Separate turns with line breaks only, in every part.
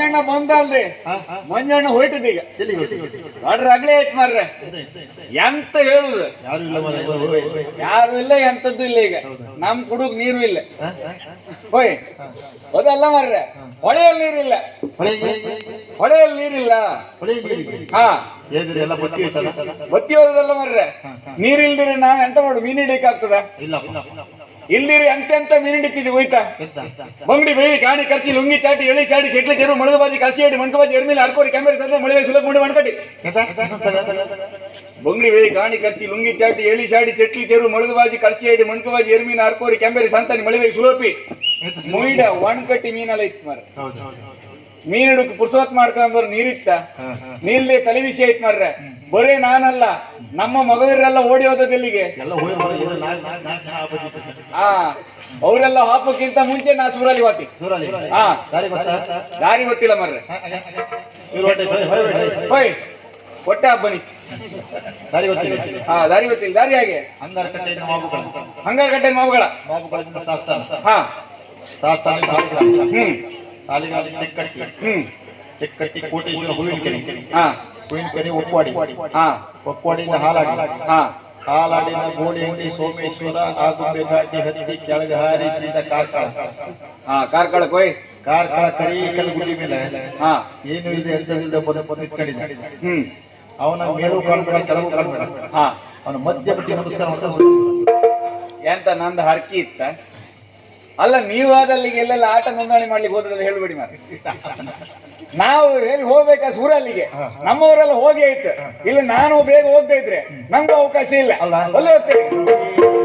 ಮಂಜಣ್ಣ ಬಂದಲ್ರಿ. ಮಂಜಣ್ಣ ಹೋಯ್ತದ ಈಗ ನೋಡ್ರಿ ಅಗ್ಲೇ ಐತ್ ಮಾರ್ರೆ. ಎಂತ ಹೇಳುದು?
ಯಾರು ಇಲ್ಲ
ಎಂತದ್ದು ಇಲ್ಲ ಈಗ. ನಮ್ ಕುಡುಗ್ ನೀರು ಇಲ್ಲ. ಹೋಯ್. ಅದಲ್ಲ ಮಾರ್ರೆ. ಹೊಳೆಯಲ್ಲಿ ನೀರಿಲ್ಲ
ಹೊಳೆ
ಹೊಳೆಯಲ್ಲಿ ನೀರಿಲ್ಲ. ಹಾ.
ಬತ್ತಿ
ಹೋದಲ್ಲ ಮಾರ್ರೆ. ನೀರಿಲ್ದಿರಿ ನಾವ್ ಎಂತ ಮಾಡು ಮೀನ್ ಹಿಡಿಯಕ್ ಆಗ್ತದ?
ಇಲ್ಲ
ಅಂತ ಮೀನು ಮೀನ್ ಹಿಡಿತಿದ್ವಿ ಹೋಯ್ತಾ? ಬಂಗಡಿ ಬೈ ಕಾಣಿ ಕರ್ಚಿ ಲುಂಗಿ ಚಾಟಿ ಎಳಿ ಚಾಟಿ ಚೆಟ್ಲಿ ಚೆರು ಮಳಗ ಬಾಜಿ ಕರ್ಸಿ ಹೇಳಿ ಮಂಕ ಬಾಜಿ ಎರ್ಮಿಲ್ ಹರ್ಕೋರಿ ಕ್ಯಾಮೆರಾ ಸದ್ದೆ ಮಳಿವೆ ಸುಲಭ ಮುಡಿ
ಮಾಡ್ಕೊಟ್ಟಿ
ಬಂಗಡಿ ಬೈ ಕಾಣಿ ಕರ್ಚಿ ಲುಂಗಿ ಚಾಟಿ ಎಳಿ ಚಾಟಿ ಚಟ್ಲಿ ಚೆರು ಮಳಗ ಬಾಜಿ ಕರ್ಚಿ ಆಡಿ ಮಂಕ ಬಾಜಿ ಎರ್ಮಿನ ಹರ್ಕೋರಿ ಕ್ಯಾಮೆರಾ ಸಂತಾನಿ ಮಳಿವೆ ಸುಲೋಪಿ ಮುಯ್ಡ ಒಣಕಟ್ಟಿ ಮೀನೆಲ್ಲ ಇತ್ತು ಮಾರ ಮೀನ್ ಹಿಡಕ್ ಪುರ್ಸೋತ್ ಮಾಡ್ಕೊಂಡ್ರು ನೀರಿತ್ತ. ನೀರ್ಲಿ ತಲೆ ವಿಷಯ ಐತ್ ಮಾರ್ರೆ. ಬರೇ ನಾನಲ್ಲ. ನಮ್ಮ ಮಗವರೆಲ್ಲ ಓಡಿ ಹೋದದ್ದು ಎಲ್ಲಿಗೆ. ಆ ಅವರೆಲ್ಲ ಹಾಪಕ್ಕಿಂತ ಮುಂಚೆ ನಾ ಸೂರಲ್ಲಿ ಹೋತಿ ಹಾ
ದಾರಿ ಗೊತ್ತಾ?
ದಾರಿ ಗೊತ್ತಿಲ್ಲ ಮರ್ರೆ.
ಹಾ, ಹಾ, ಹಾ. ಹೊಟ್ಟೆ ಹೋಯ್.
ಹೊಟ್ಟೆ ಹಬ್ಬನಿ
ದಾರಿ ಗೊತ್ತಿಲ್ಲ.
ಹಾ ದಾರಿ ಗೊತ್ತಿಲ್ಲ. ದಾರಿ ಹಾಗೆ? ಹಂಗಾರಗಟ್ಟೆ ಮಾವುಗಳ. ಹಾ. ಹ್ಮ್. ಹ್ಮ್. ಹಾ.
ಹೂವಿನ ಕರಿ ಒಪ್ಪಾಡಿ
ಹಾ
ಒಪ್ಪಾಡಿಯಿಂದ ಹಾಲಾಡಿ.
ಹಾ
ಹಾಲಾಡಿನ ಗೋಡಿ ಅಂಗಡಿ ಸೋಮೇಶ್ವರ ಆಗುಂಬೆ ಘಾಟಿ ಹತ್ತಿ ಕೆಳಗೆ ಹಾರಿ ಸೀದಾ ಕಾರ್ಕಳ.
ಹಾ ಕಾರ್ಕಳ ಹೋಯ್
ಕಾರ್ಕಳ ಕರಿ ಕಲ್ಗುಡಿ ಮೇಲೆ.
ಹಾ.
ಏನು ಇದೆ ಎಂತದಿಲ್ಲ ಬಂದು ಬಂದು ನಿಂತ್ಕೊಂಡಿದ್ದ
ಹ್ಮ್.
ಅವನ ಮೇಲೂ ಕಾಣ್ಬೇಡ ಕೆಳಗೂ ಕಾಣ್ಬೇಡ
ಹಾ.
ಅವನ ಮಧ್ಯ ಬಿಟ್ಟು ನಮಸ್ಕಾರ ಅಂತ
ಎಂತ ನಂದು ಹರಕಿ ಇತ್ತ? ಅಲ್ಲ ನೀವು ಅದಲ್ಲಿಗೆ ಎಲ್ಲೆಲ್ಲ ಆಟ ನೋಂದಣಿ ಮಾಡ್ಲಿಕ್ಕೆ ಹೋದ್ರೆ ಹೇಳ್ಬೇಡಿ ಮಾರಿ ನಾವು ಎಲ್ಲಿ ಹೋಗ್ಬೇಕಾ ಸೂರಲ್ಲಿಗೆ ನಮ್ಮವರೆಲ್ಲ ಹೋಗಿ ಆಯ್ತು ಇಲ್ಲಿ ನಾನು ಬೇಗ ಹೋಗ್ತಾ ಇದ್ರೆ. ನಮ್ಗೆ ಅವಕಾಶ ಇಲ್ಲ.
ಅಲ್ಲ.
ಅಲ್ಲೇ. ಹೋಗ್ತೇನೆ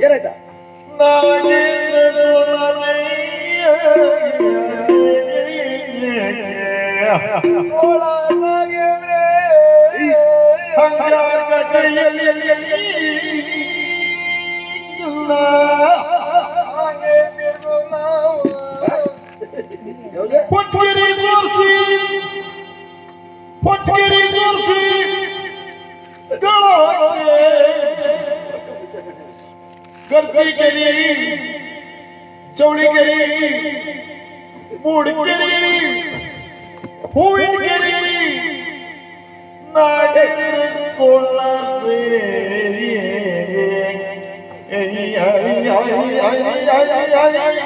ಏನಾಯ್ತಾ?
ಪೊಟ್ಕೆರೆ ತೋರಿಸಿ. ಪೊಟ್ಕೆರೆ गद्दी करी चौड़ी करी बूढ़ करी हुई करी
नागक कोला रे आई आई आई आई आई आई
आई आई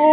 ओ